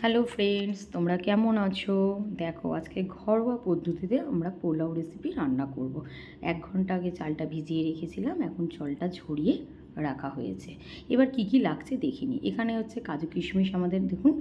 Hello friends তোমরা কেমন আছো দেখো, আজকে ঘরোয়া পদ্ধতিতে আমরা পোলাও রেসিপি রান্না করব। এক ঘণ্টা আগে চালটা ভিজিয়ে রেখেছিলাম, এখন জলটা ঝরিয়ে রাখা হয়েছে। এবার কি কি লাগছে দেখিনি এখানে হচ্ছে কাজু কিশমিশ আমাদের দেখুন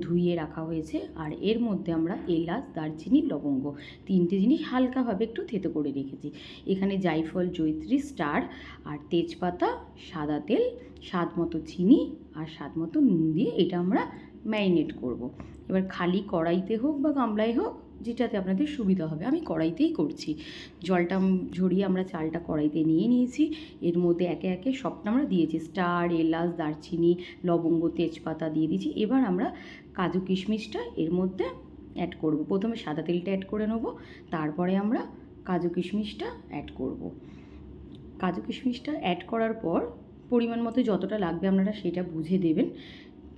ধুইয়ে রাখা হয়েছে। আর এর মধ্যে আমরা এলাচ, দারচিনি, লবঙ্গ তিনটে জিনিস হালকাভাবে একটু থেতো করে রেখেছি। এখানে জাইফল জৈত্রী স্টার আর তেজপাতা, সাদা তেল, স্বাদ মতো চিনি আর স্বাদ মতো নুন দিয়ে এটা আমরা ম্যারিনেট করব। এবার খালি কড়াইতে হোক বা গামলায় হোক যেটাতে আপনাদের সুবিধা হবে। আমি কড়াইতেই করছি। জলটা ঝরিয়ে আমরা চালটা কড়াইতে নিয়ে নিয়েছি। এর মধ্যে একে একে সবটা আমরা দিয়েছি। স্টার, এলাচ, দারচিনি, লবঙ্গ, তেজপাতা দিয়ে দিয়েছি। এবার আমরা কাজু কিশমিশটা এর মধ্যে অ্যাড করব। প্রথমে সাদা তেলটা অ্যাড করে নেব। তারপরে আমরা কাজু কিশমিশটা অ্যাড করব। কাজু কিশমিশটা অ্যাড করার পর পরিমাণ মতো যতটা লাগবে আপনারা সেটা বুঝে দেবেন।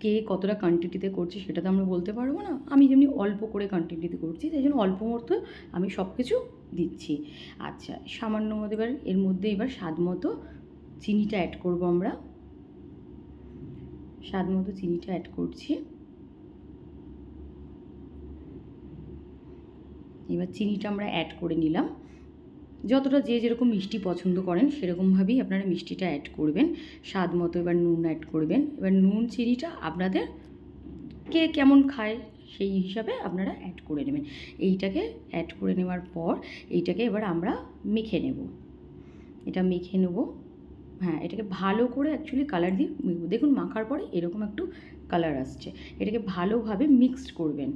কে কতটা কোয়ান্টিটিতে করছে সেটা তো আমরা বলতে পারব না। আমি যেমনি অল্প করে কোয়ান্টিটিতে করছি, তাই জন্য অল্প মতো আমি সব কিছু দিচ্ছি। আচ্ছা সামান্য মতো এবার এর মধ্যে এবার স্বাদ মতো চিনিটা অ্যাড করব আমরা। স্বাদ মতো চিনিটা অ্যাড করছি। এবার চিনিটা আমরা অ্যাড করে নিলাম। যতটা যে যেরকম মিষ্টি পছন্দ করেন, সেরকমভাবেই আপনারা মিষ্টিটা অ্যাড করবেন। স্বাদ মতো এবার নুন অ্যাড করবেন। এবার নুন, চিনিটা আপনাদের কে কেমন খায় সেই হিসাবে আপনারা অ্যাড করে নেবেন। এইটাকে অ্যাড করে নেওয়ার পর এইটাকে এবার আমরা মেখে নেব। এটা মেখে নেব। হ্যাঁ এটাকে ভালো করে অ্যাকচুয়ালি কালার দিয়ে, দেখুন মাখার পরে এরকম একটু কালার আসছে। এটাকে ভালোভাবে মিক্সড করবেন।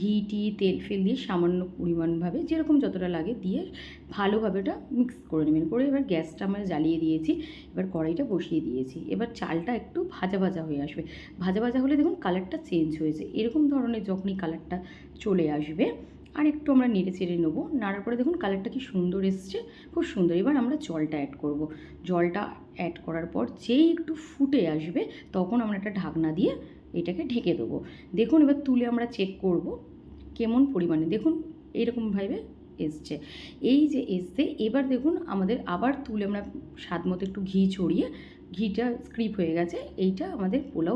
ঘি, টি, তেল, ফেল দিয়ে সামান্য পরিমাণভাবে যেরকম যতটা লাগে দিয়ে ভালোভাবে ওটা মিক্স করে নেবেন। করে এবার গ্যাসটা আমরা জ্বালিয়ে দিয়েছি, এবার কড়াইটা বসিয়ে দিয়েছি। এবার চালটা একটু ভাজা ভাজা হয়ে আসবে। ভাজা ভাজা হলে দেখুন কালারটা চেঞ্জ হয়েছে। এরকম ধরনের যখনই কালারটা চলে আসবে, আর একটু আমরা নেড়ে চেড়ে নেব। নাড়ার পরে দেখুন কালারটা কি সুন্দর এসছে, খুব সুন্দর। এবার আমরা জলটা অ্যাড করব। জলটা অ্যাড করার পর যেই একটু ফুটে আসবে, তখন আমরা একটা ঢাকনা দিয়ে এটাকে ঢেকে দেবো। দেখুন এবার তুলে আমরা চেক করব কেমন পরিমাণে। দেখুন এইরকমভাবে এসছে। এই যে এসছে, এবার দেখুন আমাদের আবার তুলে আমরা স্বাদ মতো একটু ঘি ছড়িয়ে, ঘিটা স্ক্রিপ হয়ে গেছে। এইটা আমাদের পোলাও